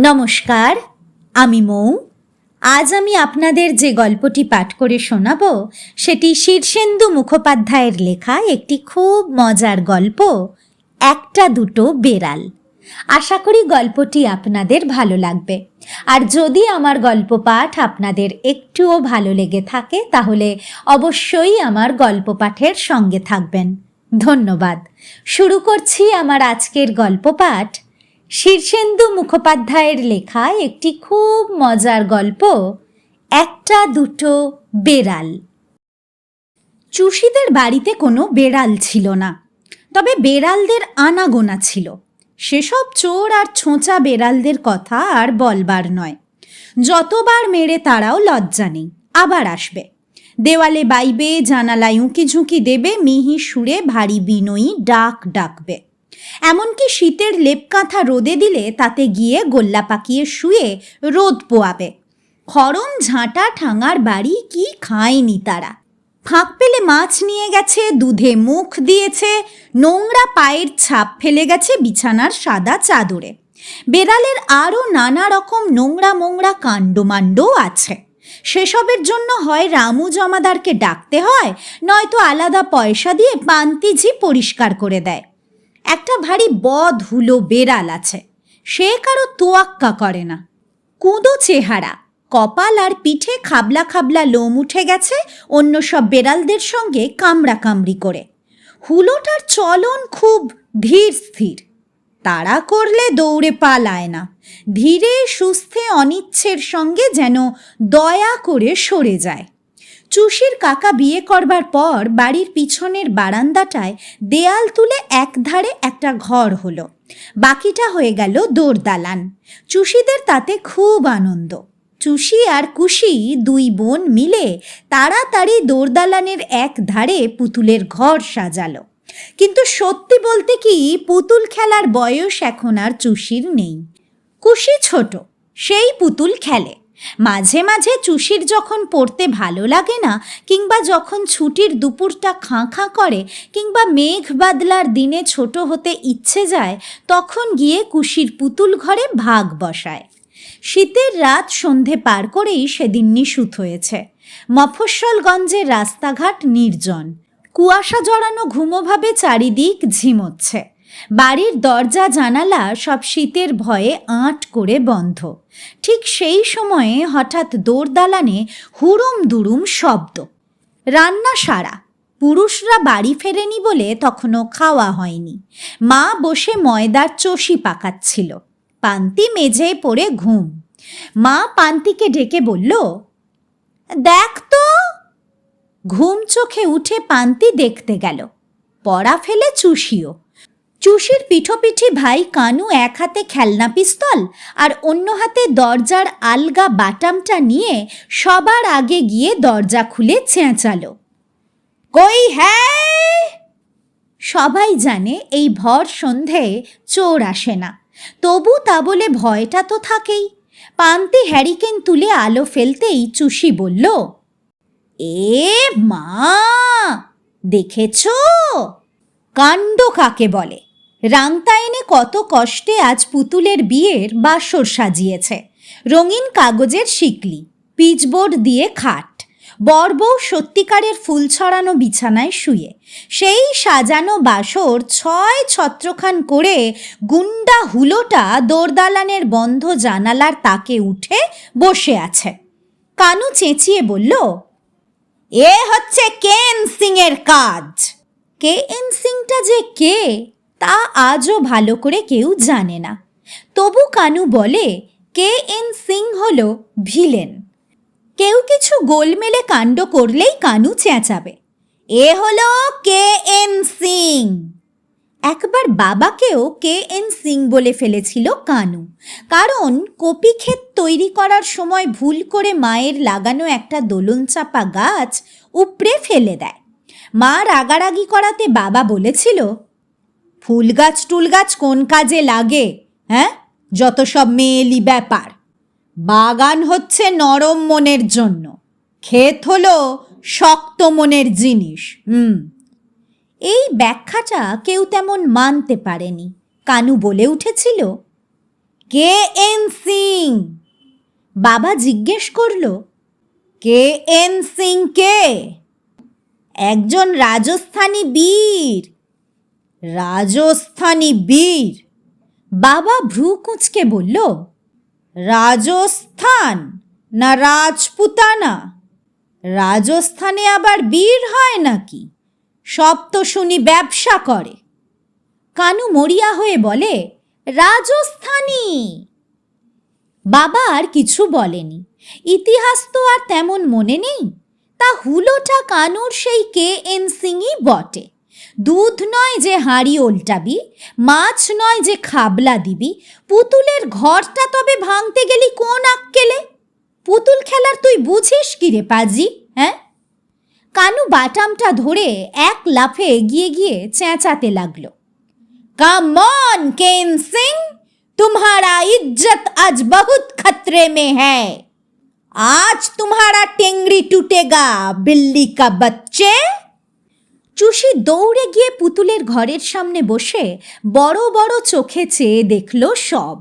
নমস্কার, আমি মৌ। আজ আমি আপনাদের যে গল্পটি পাঠ করে শোনাব, সেটি শীর্ষেন্দু মুখোপাধ্যায়ের লেখা একটি খুব মজার গল্প, একটা দুটো বেড়াল। আশা করি গল্পটি আপনাদের ভালো লাগবে। আর যদি আমার গল্প পাঠ আপনাদের একটুও ভালো লেগে থাকে, তাহলে অবশ্যই আমার গল্প পাঠের সঙ্গে থাকবেন। ধন্যবাদ। শুরু করছি আমার আজকের গল্প পাঠ। শীর্ষেন্দু মুখোপাধ্যায়ের লেখা একটি খুব মজার গল্প, একটা দুটো বেড়াল। চুষিদের বাড়িতে কোনো বেড়াল ছিল না, তবে বেড়ালদের আনাগোনা ছিল। সেসব চোর আর ছোঁচা বেড়ালদের কথা আর বলবার নয়। যতবার মেরে তারাও লজ্জা নেই, আবার আসবে। দেওয়ালে বাইবে, জানালায় উঁকি ঝুঁকি দেবে, মিহি সুরে ভারী বিনয়ী ডাক ডাকবে। এমনকি শীতের লেপ কাঁথা রোদে দিলে তাতে গিয়ে গোল্লা পাকিয়ে শুয়ে রোদ পোয়াবে। খরম ঝাঁটা ঠাঙার বাড়ি কি খায়নি তারা। ফাঁক পেলে মাছ নিয়ে গেছে, দুধে মুখ দিয়েছে, নোংরা পায়ের ছাপ ফেলে গেছে বিছানার সাদা চাদরে। বেড়ালের আরও নানা রকম নোংরা মোংরা কাণ্ডমাণ্ডও আছে। সেসবের জন্য হয় রামু জমাদারকে ডাকতে হয়, নয়তো আলাদা পয়সা দিয়ে পান্তিঝি পরিষ্কার করে দেয়। একটা ভারী বদ হুলো বেড়াল আছে। সে কারও তোয়াক্কা করে না। কুঁদো চেহারা, কপাল আর পিঠে খাবলা খাবলা লোম উঠে গেছে অন্য সব বেড়ালদের সঙ্গে কামড়া কামড়ি করে। হুলোটার চলন খুব ধীর স্থির। তাড়া করলে দৌড়ে পালায় না। ধীরে সুস্থে অনিচ্ছের সঙ্গে যেন দয়া করে সরে যায়। চুষির কাকা বিয়ে করবার পর বাড়ির পিছনের বারান্দাটায় দেয়াল তুলে একধারে একটা ঘর হলো। বাকিটা হয়ে গেল দোরদালান। চুষিদের তাতে খুব আনন্দ। চুষি আর কুশি দুই বোন মিলে তাড়াতাড়ি দোরদালানের এক ধারে পুতুলের ঘর সাজালো। কিন্তু সত্যি বলতে কি, পুতুল খেলার বয়স এখন আর চুষির নেই। কুশি ছোট, সেই পুতুল খেলে। মাঝে মাঝে চুষির যখন পড়তে ভালো লাগে না, কিংবা যখন ছুটির দুপুরটা খাঁ খাঁ করে, কিংবা মেঘ বাদলার দিনে ছোট হতে ইচ্ছে যায়, তখন গিয়ে কুশির পুতুল ঘরে ভাগ বসায়। শীতের রাত সন্ধে পার করেই সেদিন নিশুত হয়েছে। মফস্বলগঞ্জের রাস্তাঘাট নির্জন। কুয়াশা জড়ানো ঘুমোভাবে চারিদিক ঝিমোচ্ছে। বাড়ির দরজা, জানালা সব শীতের ভয়ে আঁট করে বন্ধ। ঠিক সেই সময়ে হঠাৎ দোরদালানে হুড়ুম দুরুম শব্দ। রান্না সারা, পুরুষরা বাড়ি ফেরেনি বলে তখনও খাওয়া হয়নি। মা বসে ময়দার চষি পাকাচ্ছিল। পান্তি মেঝেয় পড়ে ঘুম। মা পান্তিকে ডেকে বলল, দেখ তো। ঘুম চোখে উঠে পান্তি দেখতে গেল। পড়া ফেলে চুষিও। চুষির পিঠোপিঠি ভাই কানু এক হাতে খেলনা পিস্তল আর অন্য হাতে দরজার আলগা বাটামটা নিয়ে সবার আগে গিয়ে দরজা খুলে চেঁচালো কই হ্যাঁ সবাই জানে এই ভর সন্ধে চোর আসে না। তবু তা বলে ভয়টা তো থাকেই। পান্তি হ্যারিকেন তুলে আলো ফেলতেই চুষি বলল, এ মা, দেখেছ? কাণ্ড কাকে বলে? রাংতা এনে কত কষ্টে আজ পুতুলের বিয়ের বাসর সাজিয়েছে। রঙিন কাগজের শিকলি, পিচবোর্ড দিয়ে খাট বরবউ সত্যিকারের ফুল ছড়ানো বিছানায় শুয়ে। সেই সাজানো বাসর ছয় ছত্রখান করে গুন্ডা হুলোটা দোরদালানের বন্ধ জানালার তাকে উঠে বসে আছে। কানু চেঁচিয়ে বলল, এ হচ্ছে কেন সিং এর কাজ? কে এন সিংটা যে কে? তা আজও ভালো করে কেউ জানে না। তবু কানু বলে, কে এন সিং হল ভিলেন। কেউ কিছু গোলমেলে কাণ্ড করলেই কানু চেঁচাবে। এ হলো কে এন সিং। একবার বাবাকেও কে এন সিং বলে ফেলেছিল কানু। কারণ কপি ক্ষেত তৈরি করার সময় ভুল করে মায়ের লাগানো একটা দোলন চাপা গাছ উপড়ে ফেলে দেয়। মা রাগারাগি করাতে বাবা বলেছিল ফুল গাছ টুল গাছ কোন কাজে লাগে হ্যাঁ? যত সব মেয়েলি ব্যাপার। বাগান হচ্ছে নরম মনের জন্য, ক্ষেত হলো শক্ত মনের জিনিস, হুম। এই ব্যাখ্যাটা কেউ তেমন মানতে পারেনি, কানু বলে উঠেছিল। K N Singh? বাবা জিজ্ঞেস করল, কে এন সিং কে? একজন রাজস্থানী বীর। রাজস্থানী বীর। বাবা ভ্রু কুঁচকে বলল, রাজস্থান না রাজপুতানা? রাজস্থানে আবার বীর হয় নাকি? সব তো শুনি ব্যবসা করে। কানু মরিয়া হয়ে বলে, রাজস্থানী। বাবা আর কিছু বলেনি। ইতিহাস তো আর তেমন মনে নেই। তা হুলোটা কানুর সেই কে এন সিংই বটে। দুধ নয় যে হাঁড়ি ওল্টাবি মাছ নয় যে খাবলা দিবি পুতুলের ঘরটা তবে ভাঙতে গেলি কোন আক্কেলে পুতুল খেলার তুই বুঝিস কি রে পাজি হ্যাঁ কানু বাটামটা ধরে এক লাফে এগিয়ে গিয়ে চেঁচাতে লাগলো कम ऑन केन सिंह तुम्हारा इज्जत आज बहुत खतरे में है आज तुम्हारा टेंगड़ी टूटेगा बिल्ली का बच्चे চুষি দৌড়ে গিয়ে পুতুলের ঘরের সামনে বসে বড় বড় চোখে চেয়ে দেখল সব।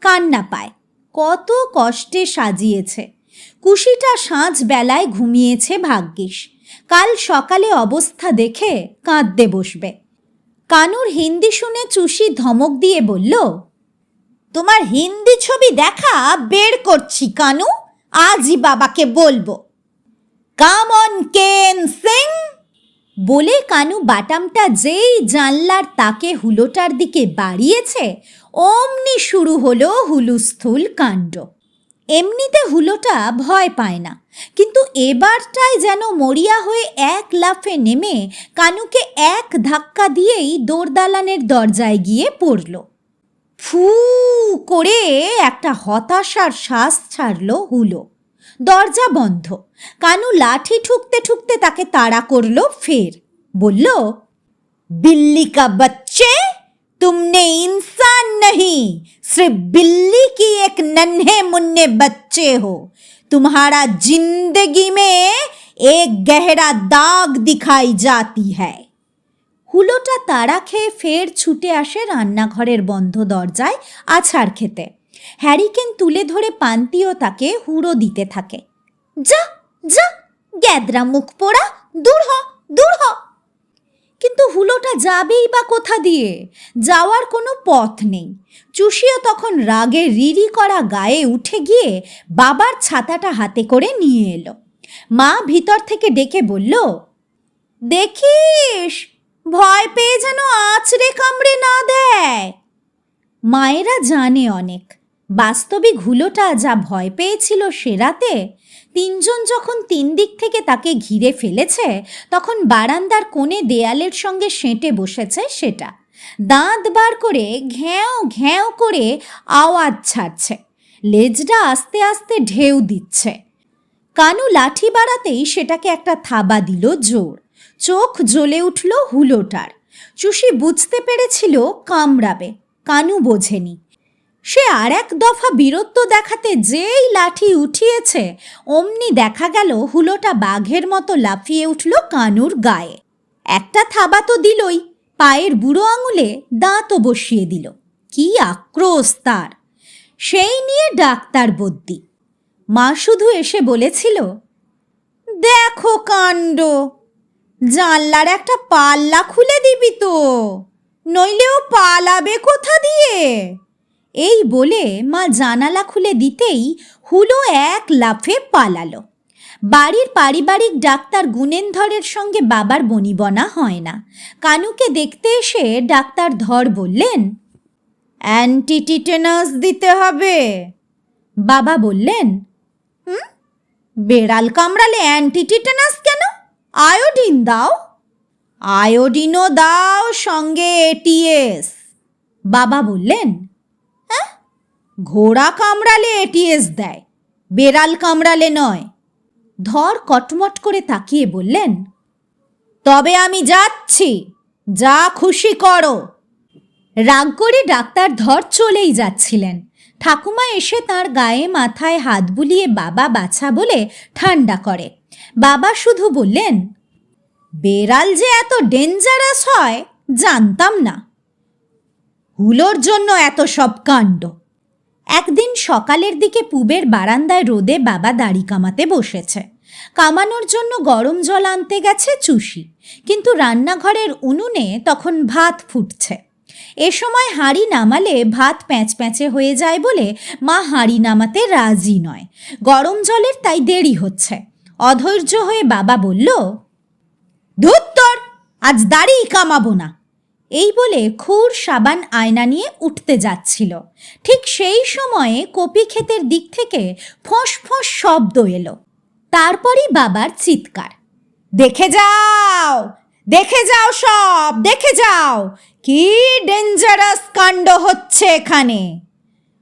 কান্না পায়। কত কষ্টে সাজিয়েছে। কুশিটা সাঁঝ বেলায় ঘুমিয়েছে ভাগ্যিস। কাল সকালে অবস্থা দেখে কাঁদতে বসবে। কানুর হিন্দি শুনে চুষি ধমক দিয়ে বলল, তোমার হিন্দি ছবি দেখা বের করছি, কানু। আজই বাবাকে বলব। কাম অন কেন সিং। বলে কানু বাটামটা যেই জানলার তাকে হুলোটার দিকে বাড়িয়েছে, অমনি শুরু হলো হুলুস্থুল কাণ্ড। এমনিতে হুলোটা ভয় পায় না, কিন্তু এবারটায় যেন মরিয়া হয়ে এক লাফে নেমে কানুকে এক ধাক্কা দিয়েই দোরদালানের দরজায় গিয়ে পড়ল। ফু করে একটা হতাশার শ্বাস ছাড়ল হুলো। দরজা বন্ধ কানু লাঠি ঠুকতে ঠুকতে তাকে তাড়া করলো ফের বলল बिल्ली का बच्चे तुमने इंसान नहीं सिर्फ बिल्ली की एक नन्हे मुन्ने बच्चे हो तुम्हारा जिंदगी में एक गहरा दाग दिखाई जाती है হুলোটা তাড়া খেয়ে ফের ছুটে আসে রান্নাঘরের বন্ধ দরজায় আছাড় খেতে হ্যারিকেন তুলে ধরে পান্তিও তাকে হুড়ো দিতে থাকে। যা যা, গ্যাদরা মুখ পোড়া, দূর হ দূর হ। কিন্তু হুলোটা যাবেই বা কোথা দিয়ে? যাওয়ার কোনো পথ নেই। চুষিও তখন রাগে রিরি করা গায়ে উঠে গিয়ে বাবার ছাতাটা হাতে করে নিয়ে এলো। মা ভিতর থেকে ডেকে বলল, দেখিস, ভয় পেয়ে যেন আঁচড়ে কামড়ে না দেয়। মায়েরা জানে অনেক। বাস্তবিক হুলোটা যা ভয় পেয়েছিল সে রাতে, তিনজন যখন তিন দিক থেকে তাকে ঘিরে ফেলেছে, তখন বারান্দার কোণে দেয়ালের সঙ্গে সেঁটে বসেছে সেটা। দাঁত বার করে ঘ্যাও ঘ্যাও করে আওয়াজ ছাড়ছে। লেজটা আস্তে আস্তে ঢেউ দিচ্ছে। কানু লাঠি বাড়াতেই সেটাকে একটা থাবা দিল জোর। চোখ জ্বলে উঠল হুলোটার। চুষি বুঝতে পেরেছিল কামড়াবে। কানু বোঝেনি। সে আর এক দফা বীরত্ব দেখাতে যেই লাঠি উঠিয়েছে, অমনি দেখা গেল হুলোটা বাঘের মতো লাফিয়ে উঠল কানুর গায়ে। একটা থাবা তো দিলই, পায়ের বুড়ো আঙুলে দাঁতও বসিয়ে দিল। কি আক্রোশ তার! সেই নিয়ে ডাক্তার বদ্যি। মা শুধু এসে বলেছিল, দেখো কাণ্ড, জানলার একটা পাল্লা খুলে দিবি তো নইলেও পালাবে কোথা দিয়ে? এই বলে মা জানালা খুলে দিতেই হুলো এক লাফে পালালো। বাড়ির পারিবারিক ডাক্তার গুণেনধরের সঙ্গে বাবার বনিবনা হয় না। কানুকে দেখতে এসে ডাক্তার ধর বললেন অ্যান্টিটিটেনাস দিতে হবে। বাবা বললেন, হুম? বেড়াল কামড়ালে অ্যান্টিটিটেনাস কেন? আয়োডিন দাও। আয়োডিনও দাও সঙ্গে এটিএস বাবা বললেন ঘোড়া কামড়ালে এটিএস দেয়, বেড়াল কামড়ালে নয়। ধর কটমট করে তাকিয়ে বললেন, তবে আমি যাচ্ছি, যা খুশি করো। রাগ করে ডাক্তার ধর চলেই যাচ্ছিলেন। ঠাকুমা এসে তার গায়ে মাথায় হাত বুলিয়ে বাবা বাছা বলে ঠান্ডা করে। বাবা শুধু বললেন, বেড়াল যে এত ডেঞ্জারাস হয়, জানতাম না। হুলোর জন্য এত সব কাণ্ড। একদিন সকালের দিকে পুবের বারান্দায় রোদে বাবা দাড়ি কামাতে বসেছে। কামানোর জন্য গরম জল আনতে গেছে চুষি। কিন্তু রান্নাঘরের উনুনে তখন ভাত ফুটছে। এ সময় হাঁড়ি নামালে ভাত প্যাঁচ প্যাঁচে হয়ে যায় বলে মা হাঁড়ি নামাতে রাজি নয়। গরম জলের তাই দেরি হচ্ছে। অধৈর্য হয়ে বাবা বলল ধুত্তর আজ দাড়ি কামাবো না। এই বলে খুর সাবান আয়না নিয়ে উঠতে যাচ্ছিল। ঠিক সেই সময়ে কপি ক্ষেতের দিক থেকে ফোঁস ফোঁস শব্দ এলো। তারপরই বাবার চিৎকার। দেখে যাও! দেখে যাও সব! দেখে যাও! কি ডেঞ্জারাস কাণ্ড হচ্ছে এখানে!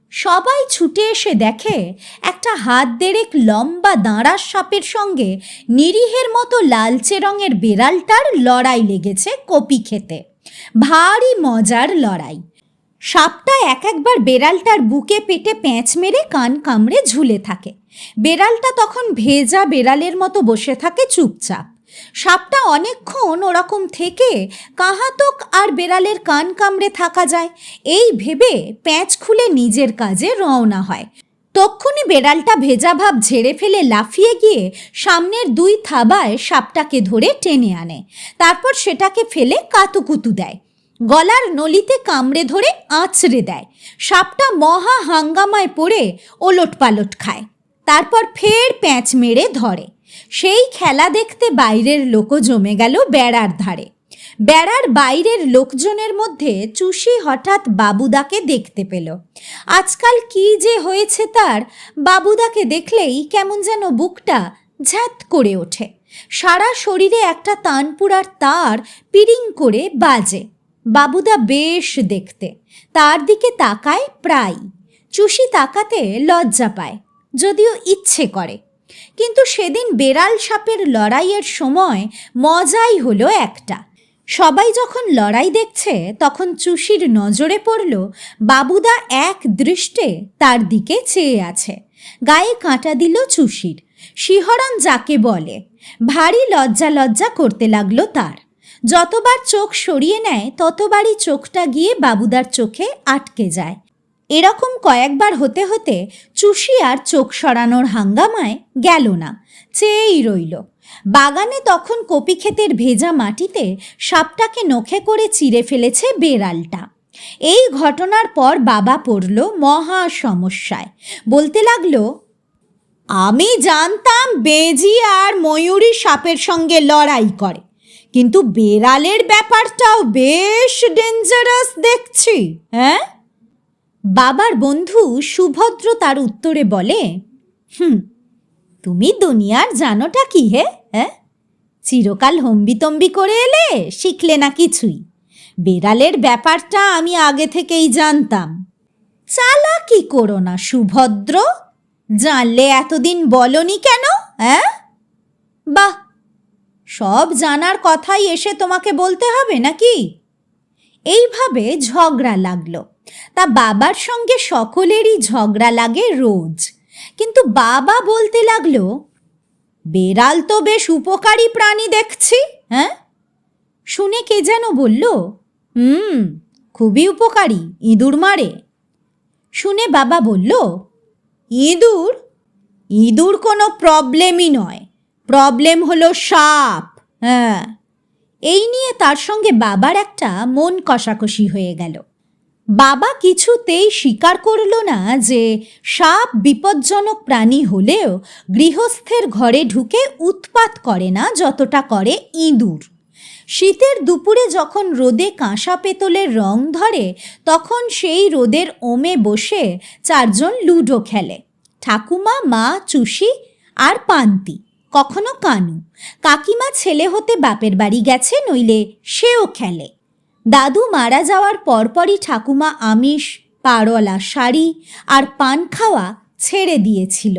সবাই ছুটে এসে দেখে একটা হাত দেড়েক লম্বা দাঁড়ার সাপের সঙ্গে নিরীহের মতো লালচে রঙের বেড়ালটার লড়াই লেগেছে কপি খেতে ভারী মজার লড়াই। সাপটা এক একবার বেড়ালটার বুকে পেটে প্যাঁচ মেরে কান কামড়ে ঝুলে থাকে। বেড়ালটা তখন ভেজা বেড়ালের মতো বসে থাকে চুপচাপ। সাপটা অনেকক্ষণ ওরকম থেকে কাহাতক আর বেড়ালের কান কামড়ে থাকা যায়। এই ভেবে প্যাঁচ খুলে নিজের কাজে রওনা হয়। তক্ষুনি বেড়ালটা ভেজা ভাব ঝেড়ে ফেলে লাফিয়ে গিয়ে সামনের দুই থাবায় সাপটাকে ধরে টেনে আনে। তারপর সেটাকে ফেলে কাতুকুতু দেয়। গলার নলিতে কামড়ে ধরে আঁচড়ে দেয়। সাপটা মহা হাঙ্গামায় পড়ে ওলট পালট খায়। তারপর ফের প্যাঁচ মেরে ধরে। সেই খেলা দেখতে বাইরের লোকও জমে গেল বেড়ার ধারে। বেড়ার বাইরের লোকজনের মধ্যে চুষি হঠাৎ বাবুদাকে দেখতে পেল। আজকাল কি যে হয়েছে তার, বাবুদাকে দেখলেই কেমন যেন বুকটা ঝ্যাত করে ওঠে। সারা শরীরে একটা তানপুরার তার পিরিং করে বাজে। বাবুদা বেশ দেখতে, তার দিকে তাকায় প্রায় চুষি তাকাতে লজ্জা পায়, যদিও ইচ্ছে করে। কিন্তু সেদিন বেড়াল সাপের লড়াইয়ের সময় মজাই হলো একটা। সবাই যখন লড়াই দেখছে, তখন চুষির নজরে পড়ল, বাবুদা এক দৃষ্টে তার দিকে চেয়ে আছে। গায়ে কাঁটা দিল চুষির। শিহরণ যাকে বলে, ভারী লজ্জা লজ্জা করতে লাগল তার। যতবার চোখ সরিয়ে নেয়, ততবারই চোখটা গিয়ে বাবুদার চোখে আটকে যায়। এরকম কয়েকবার হতে হতে চুষি আর চোখ সরানোর হাঙ্গামায় গেল না, চেয়েই রইল। বাগানে তখন কপি ক্ষেতের ভেজা মাটিতে সাপটাকে নখে করে চিরে ফেলেছে বেড়ালটা। এই ঘটনার পর বাবা পড়ল মহা সমস্যায়। বলতে লাগল, আমি জানতাম বেজি আর ময়ূরী সাপের সঙ্গে লড়াই করে, কিন্তু বেড়ালের ব্যাপারটাও বেশ ডেঞ্জারাস দেখছি। হ্যাঁ বাবার বন্ধু সুভদ্র তার উত্তরে বলে, হুম, তুমি দুনিয়ার জানোটা কি হে? হ্যাঁ? চিরকাল হম্বিতম্বি করে এলে শিখলে না কিছুই। বেড়ালের ব্যাপারটা আমি আগে থেকেই জানতাম। চালা কি করো না, সুভদ্র? জানলে এতদিন বলনি কেন হ্যাঁ? বাহ! সব জানার কথাই এসে তোমাকে বলতে হবে নাকি? এইভাবে ঝগড়া লাগল। তা বাবার সঙ্গে সকলেরই ঝগড়া লাগে রোজ। কিন্তু বাবা বলতে লাগল বেড়াল তো বেশ উপকারী প্রাণী দেখছি হ্যাঁ? শুনে কে যেন বলল, হুম, খুবই উপকারী, ইঁদুর মারে। শুনে বাবা বলল, ইঁদুর? ইঁদুর কোনো প্রবলেমই নয়, প্রবলেম হলো সাপ হ্যাঁ। এই নিয়ে তার সঙ্গে বাবার একটা মন কষাকষি হয়ে গেল। বাবা কিছুতেই স্বীকার করল না যে সাপ বিপজ্জনক প্রাণী হলেও গৃহস্থের ঘরে ঢুকে উৎপাত করে না যতটা করে ইঁদুর। শীতের দুপুরে যখন রোদে কাঁসা পেতলের রং ধরে, তখন সেই রোদের ওমে বসে চারজন লুডো খেলে। ঠাকুমা, মা, চুষি আর পান্তি, কখনো কানু। কাকিমা ছেলে হতে বাপের বাড়ি গেছে, নইলে সেও খেলে। দাদু মারা যাওয়ার পরপরই ঠাকুমা আমিষ পাড়ওয়ালা শাড়ি আর পান খাওয়া ছেড়ে দিয়েছিল।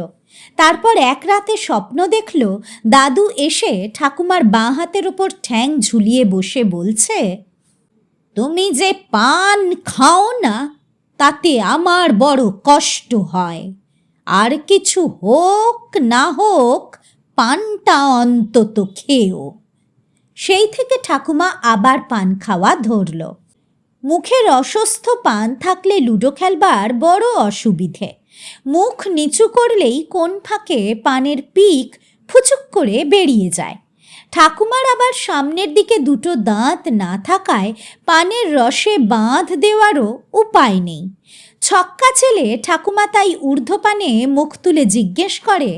তারপর এক রাতে স্বপ্ন দেখল, দাদু এসে ঠাকুমার বাঁ হাতের ওপর ঠ্যাং ঝুলিয়ে বসে বলছে, তুমি যে পান খাও না, তাতে আমার বড় কষ্ট হয়। আর কিছু হোক না হোক, পানটা অন্তত খেও। সেই থেকে ঠাকুমা আবার পান খাওয়া ধরল। মুখের অসুস্থ পান থাকলে লুডো খেলবার বড় অসুবিধে। মুখ নিচু করলেই কোন ফাঁকে পানের পিক ফুচুক করে বেরিয়ে যায়। ঠাকুমার আবার সামনের দিকে দুটো দাঁত না থাকায় পানের রসে বাঁধ দেওয়ারও উপায় নেই। ছক্কা ছেলে ঠাকুমা তাই ঊর্ধ্বপানে মুখ তুলে জিজ্ঞেস করে,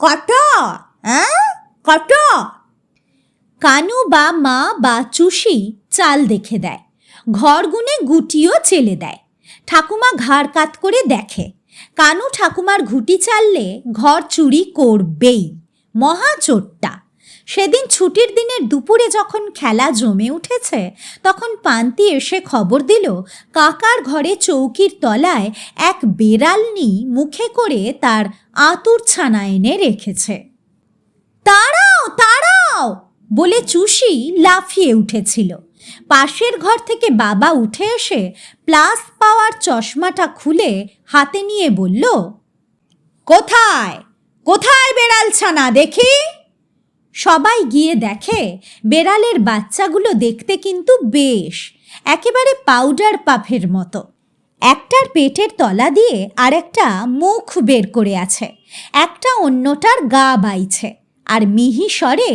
কত? হ্যাঁ? কত? কানু বা মা বা চুষি চাল দেখে দেয়। ঘর গুনে গুটিও চেলে দেয়। ঠাকুমা ঘাড় কাত করে দেখে। কানু ঠাকুমার ঘুটি চাললে ঘর চুরি করবেই। মহা চোটটা। সেদিন ছুটির দিনের দুপুরে যখন খেলা জমে উঠেছে, তখন পান্তি এসে খবর দিল, কাকার ঘরে চৌকির তলায় এক বেড়ালনি মুখে করে তার আতুর ছানা এনে রেখেছে। তাড়াও তাড়াও বলে চুষি লাফিয়ে উঠেছিল। পাশের ঘর থেকে বাবা উঠে এসে প্লাস পাওয়ার চশমাটা খুলে হাতে নিয়ে বলল, কোথায়? কোথায় বেড়াল ছানা দেখি? সবাই গিয়ে দেখে, বেড়ালের বাচ্চাগুলো দেখতে কিন্তু বেশ, একেবারে পাউডার পাফের মতো। একটার পেটের তলা দিয়ে আরেকটা মুখ বের করে আছে, একটা অন্যটার গা বাইছে, আর মিহি স্বরে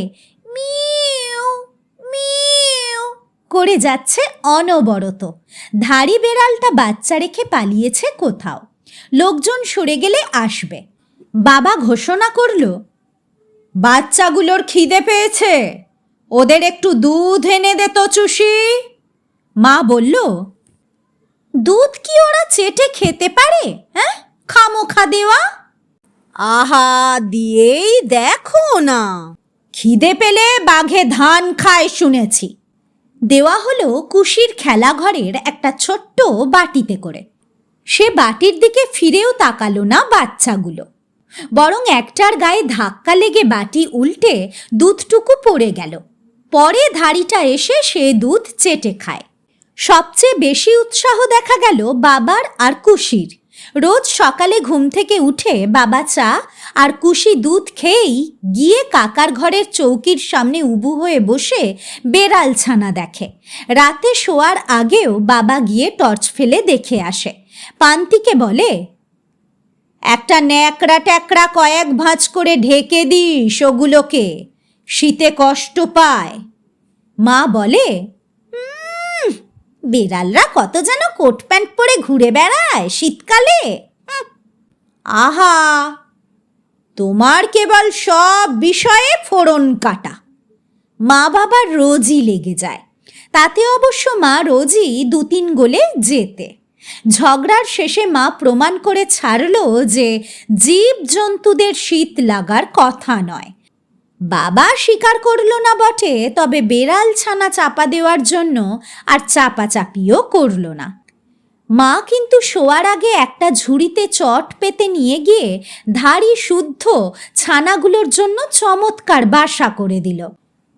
মিউ মিউ। করে যাচ্ছে অনবরত। ধাড়ি বেড়ালটা বাচ্চা রেখে পালিয়েছে কোথাও। লোকজন সরে গেলে আসবে। বাবা ঘোষণা করল, বাচ্চাগুলোর খিদে পেয়েছে। ওদের একটু দুধ এনে দে তো চুষি। মা বলল, দুধ কি ওরা চেটে খেতে পারে হ্যাঁ? খামোখা দেওয়া? আহা, দিয়েই দেখো না। খিদে পেলে বাঘে ধান খায় শুনেছি। দেওয়া হলো কুশির খেলাঘরের একটা ছোট্ট বাটিতে করে। সে বাটির দিকে ফিরেও তাকালো না বাচ্চাগুলো। বরং একটার গায়ে ধাক্কা লেগে বাটি উল্টে দুধটুকু পড়ে গেল। পরে ধাড়িটা এসে সে দুধ চেটে খায়। সবচেয়ে বেশি উৎসাহ দেখা গেল বাবার আর কুশির। রোজ সকালে ঘুম থেকে উঠে বাবা চা আর কুশি দুধ খেয়েই গিয়ে কাকার ঘরের চৌকির সামনে উবু হয়ে বসে বেড়াল ছানা দেখে। রাতে শোয়ার আগেও বাবা গিয়ে টর্চ ফেলে দেখে আসে। পান্তিকে বলে একটা ন্যাকড়া ট্যাকড়া কয়েক ভাঁজ করে ঢেকে দিস ওগুলোকে শীতে কষ্ট পায়। মা বলে "উম, বেড়ালরা কত যেন কোট প্যান্ট পরে ঘুরে বেড়ায় শীতকালে। আহা! তোমার কেবল সব বিষয়ে ফোড়ন কাটা। মা বাবার রোজই লেগে যায়। তাতে অবশ্য মা রোজই দু তিন গোলে যেতে। ঝগড়ার শেষে মা প্রমাণ করে ছাড়ল যে জীব জন্তুদের শীত লাগার কথা নয়। বাবা স্বীকার করল না বটে, তবে বেড়াল ছানা চাপা দেওয়ার জন্য আর চাপাচাপিও করল না। মা কিন্তু শোয়ার আগে একটা ঝুড়িতে চট পেতে নিয়ে গিয়ে ধাড়ি শুদ্ধ ছানাগুলোর জন্য চমৎকার বাসা করে দিল।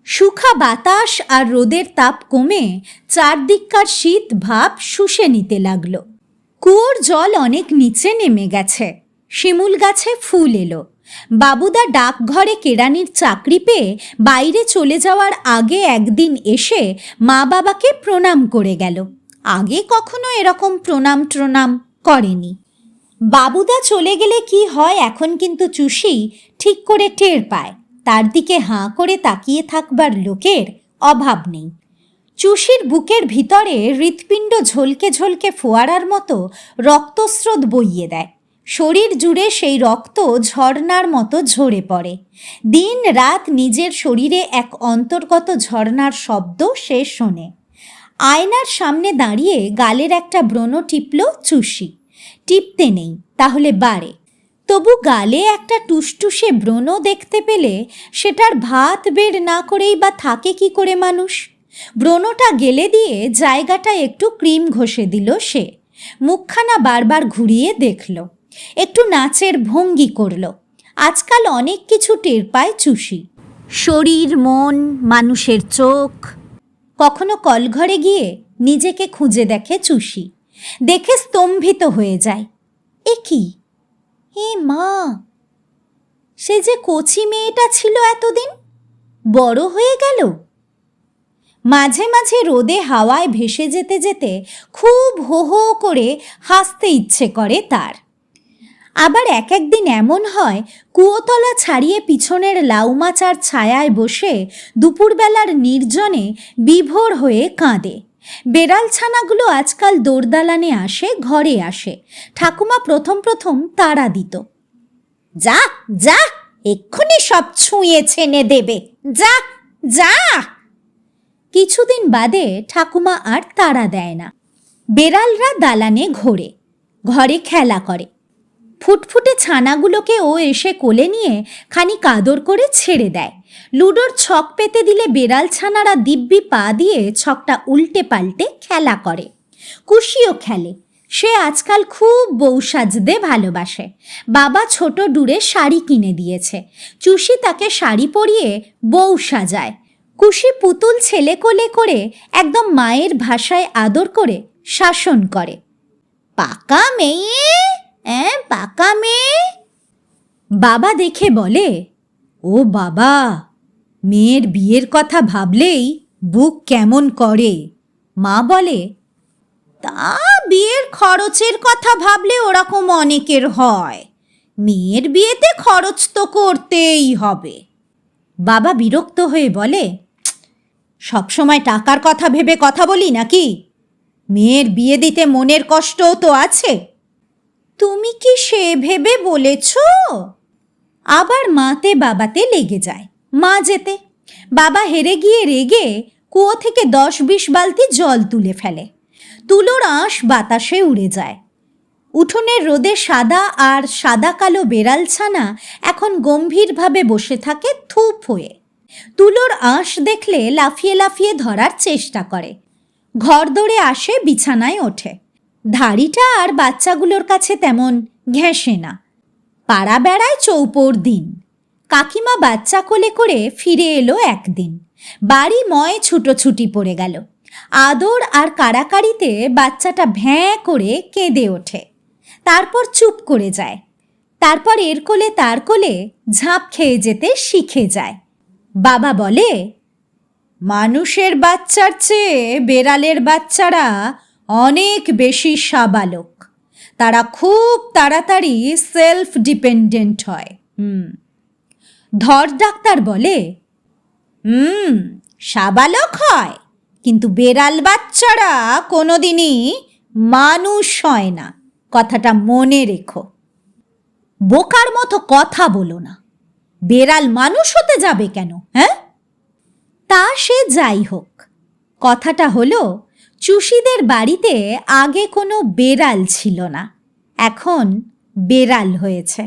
সুখা বাতাস আর রোদের তাপ কমে চারদিককার শীত ভাব শুষে নিতে লাগল। কুয়োর জল অনেক নিচে নেমে গেছে। শিমুল গাছে ফুল এলো। বাবুদা ডাকঘরে কেরানির চাকরি পেয়ে বাইরে চলে যাওয়ার আগে একদিন এসে মা বাবাকে প্রণাম করে গেল। আগে কখনো এরকম প্রণাম ট্রণাম করেনি। বাবুদা চলে গেলে কি হয় এখন কিন্তু চুষি ঠিক করে টের পায়। তার দিকে হাঁ করে তাকিয়ে থাকবার লোকের অভাব নেই। চুষির বুকের ভিতরে হৃৎপিণ্ড ঝলকে ঝলকে ফোয়ারার মতো রক্তস্রোত বইয়ে দেয়। শরীর জুড়ে সেই রক্ত ঝর্ণার মতো ঝরে পড়ে। দিন রাত নিজের শরীরে এক অন্তর্গত ঝর্ণার শব্দ সে শোনে। আয়নার সামনে দাঁড়িয়ে গালের একটা ব্রণ টিপল চুষি। টিপতে নেই, তাহলে বাড়ে। তবু গালে একটা টুসটুসে ব্রণ দেখতে পেলে সেটার ভাত বের না করেই বা থাকে কি করে মানুষ? ব্রণটা গেলে দিয়ে জায়গাটা একটু ক্রিম ঘষে দিল সে। মুখখানা বারবার ঘুরিয়ে দেখল। একটু নাচের ভঙ্গি করল। আজকাল অনেক কিছু টের পায় চুষি। শরীর মন মানুষের চোখ। কখনো কলঘরে গিয়ে নিজেকে খুঁজে দেখে চুষি। দেখে স্তম্ভিত হয়ে যায়। এ কি? এ মা! সে যে কচি মেয়েটা ছিল এতদিন? বড় হয়ে গেল? মাঝে মাঝে রোদে হাওয়ায় ভেসে যেতে যেতে খুব হো হো করে হাসতে ইচ্ছে করে তার। আবার এক একদিন এমন হয়, কুয়োতলা ছাড়িয়ে পিছনের লাউ মাচার ছায়ায় বসে দুপুরবেলার নির্জনে বিভোর হয়ে কাঁদে। বেড়াল ছানাগুলো আজকাল দোরদালানে আসে, ঘরে আসে। ঠাকুমা প্রথম প্রথম তাড়া দিত। যা যা, এক্ষুনি সব ছুঁয়ে ছেনে দেবে। যা যা! কিছুদিন বাদে ঠাকুমা আর তাড়া দেয় না। বেড়ালরা দালানে ঘোরে, ঘরে খেলা করে। ফুটফুটে ছানাগুলোকে ও এসে কোলে নিয়ে খানিক আদর করে ছেড়ে দেয়। লুডোর ছক পেতে দিলে বেড়াল ছানারা দিব্যি পা দিয়ে ছকটা উল্টে পাল্টে খেলা করে। কুশিও খেলে। সে আজকাল খুব বউ সাজতে ভালোবাসে। বাবা ছোট ডুরে শাড়ি কিনে দিয়েছে। চুষি তাকে শাড়ি পরিয়ে বউ সাজায়। কুশি পুতুল ছেলে কোলে করে একদম মায়ের ভাষায় আদর করে শাসন করে। পাকা মেয়ে! হ্যাঁ পাকা মেয়ে? বাবা দেখে বলে, ও বাবা, মেয়ের বিয়ের কথা ভাবলেই বুক কেমন করে? মা বলে, তা বিয়ের খরচের কথা ভাবলে ওরকম অনেকের হয়। মেয়ের বিয়েতে খরচ তো করতেই হবে। বাবা বিরক্ত হয়ে বলে সবসময় টাকার কথা ভেবে কথা বলি নাকি? মেয়ের বিয়ে দিতে মনের কষ্টও তো আছে। তুমি কি সে ভেবে বলেছ? আবার মাতে বাবাতে লেগে যায়, মা যেতে। বাবা হেরে গিয়ে রেগে কুয়ো থেকে দশ বিশ বালতি জল তুলে ফেলে। তুলোর আঁশ বাতাসে উড়ে যায়। উঠোনের রোদে সাদা আর সাদা কালো বেড়াল ছানা এখন গম্ভীরভাবে বসে থাকে থুপ হয়ে। তুলোর আঁশ দেখলে লাফিয়ে লাফিয়ে ধরার চেষ্টা করে। ঘর দৌড়ে আসে, বিছানায় ওঠে। ধাড়িটা আর বাচ্চাগুলোর কাছে তেমন ঘেঁষে না। পাড়া বেড়ায় চৌপোর দিন। কাকিমা বাচ্চা কোলে করে ফিরে এলো একদিন। বাড়ি ময় ছুটোছুটি পড়ে গেল। আদর আর কাড়াকাড়িতে বাচ্চাটা ভ্যাঁ করে কেঁদে ওঠে। তারপর চুপ করে যায়। তারপর এর কোলে তার কোলে ঝাঁপ খেয়ে যেতে শিখে যায়। বাবা বলে, মানুষের বাচ্চার চেয়ে বেড়ালের বাচ্চারা অনেক বেশি সাবালক। তারা খুব তাড়াতাড়ি সেলফ ডিপেন্ডেন্ট হয়। হুম। ধর ডাক্তার বলে, হুম, সাবালক হয়, কিন্তু বেড়াল বাচ্চারা কোনোদিনই মানুষ হয় না। কথাটা মনে রেখো। বোকার মতো কথা বলো না। বেড়াল মানুষ হতে যাবে কেন হ্যাঁ? তা সে যাই হোক। কথাটা হলো চুষিদের বাড়িতে আগে কোনো বেড়াল ছিল না এখন বেড়াল হয়েছে।